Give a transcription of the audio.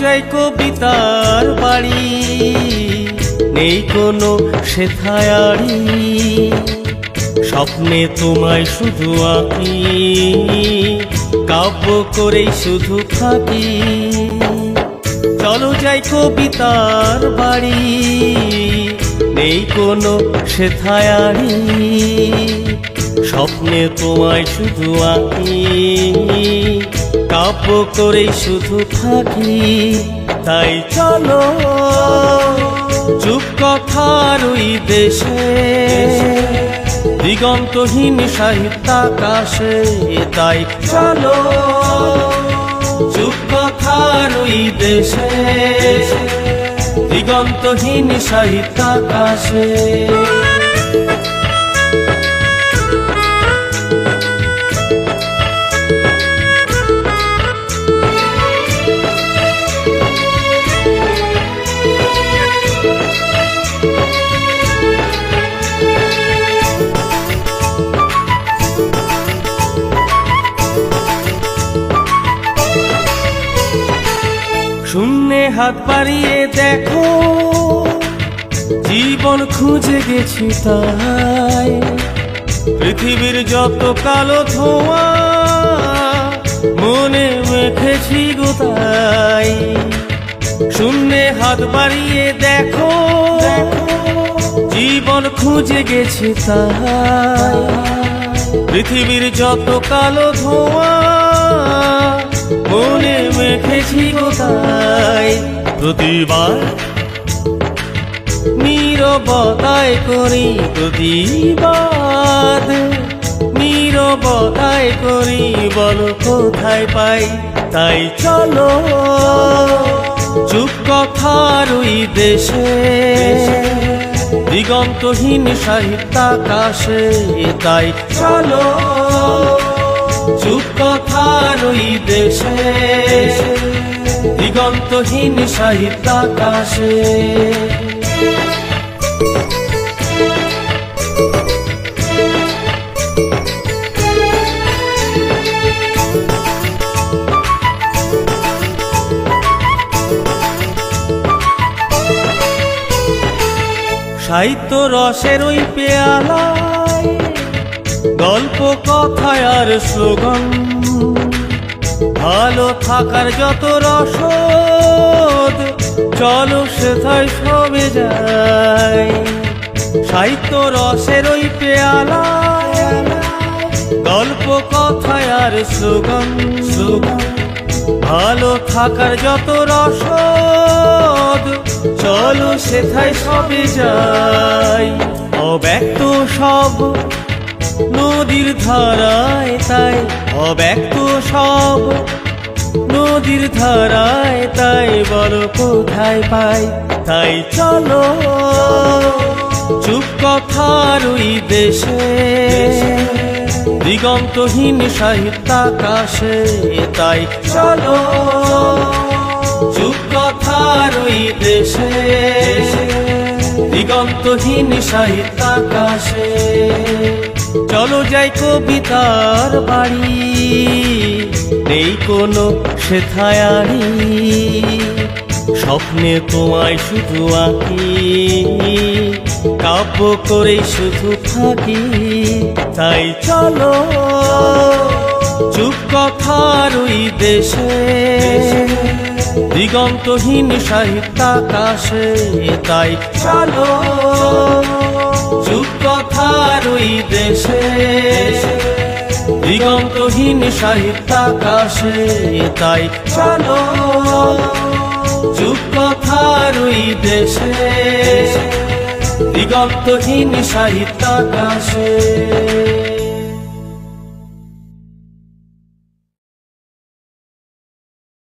যাই কবিতার বাড়ি। নেই কোনো সেথায়ারি স্বপ্নে তোমায় শুধু আঁকি। কাব্য করেই শুধু থাকি। চলো যাই কবিতার বাড়ি। নেই কোনো সেথায়ারি স্বপ্নে তোমায় শুধু আঁকি। কাব্য করেই শুধু থাকি, তাই চলো। চুপ কথার ওই দেশে, দিগন্তহীন সাহিত্য আকাশে তাই চলো। চুপ কথার ওই দেশে, দিগন্তহীন সাহিত্য হাত বাড়িয়ে দেখো, জীবন খুঁজে গেছি তাই। পৃথিবীর যত কালো ধোঁয়া, মনে মেখেছি গোতাই শূন্যে হাত বাড়িয়ে দেখো, জীবন খুঁজে গেছি তাই। পৃথিবীর যত কালো ধোঁয়া মনে মেখেছি কোথায়? প্রতিবার নীরবতায় করি প্রতিবাদ। নীরবতায় করি বলো কোথায় পাই? তাই চলো চুপ কথার ওই দেশে। দিগন্তহীন সাহিত্য আকাশে তাই চলো চুপ কথার ওই দেশে দিগন্তহীন সাহিত্য আকাশে। সাহিত্য রসের ওই পেয়ালায় গল্প, কথায় আর স্লোগান। ভালো থাকার যত রসদ, চলো সেথায় সবে যায় সাহিত্য রসের ওই পেয়ালায় গল্প, কথায় আর স্লোগান। স্লোগান ভালো থাকার যত রসদ, চলো সেথায় সবে যায় অব্যক্ত সব নদীর ধারায় তাই অব্যক্ত সব। নদীর ধারায় তাই বলো কোথায় পাই? তাই চলো, চুপ কথার ওই দেশে। দিগন্তহীন সাহিত্য আকাশে, তাই চলো, চুপ কথার ওই দেশে। দিগন্তহীন সাহিত্য আকাশে। চলো যাই কবিতার বাড়ি। নেই কোনো সেথায়ারি স্বপ্নে তোমায় শুধু আঁকি। কাব্য করেই শুধু থাকি। তাই চলো চুপ কথার ওই দেশে। দিগন্তহীন সাহিত্য আকাশে তাই চলো। চুপ কথার ওই দেশে, দিগন্তহীন সাহিত্য আকাশে তাই চলো। চুপ কথার ওই দেশে, দিগন্তহীন সাহিত্য আকাশে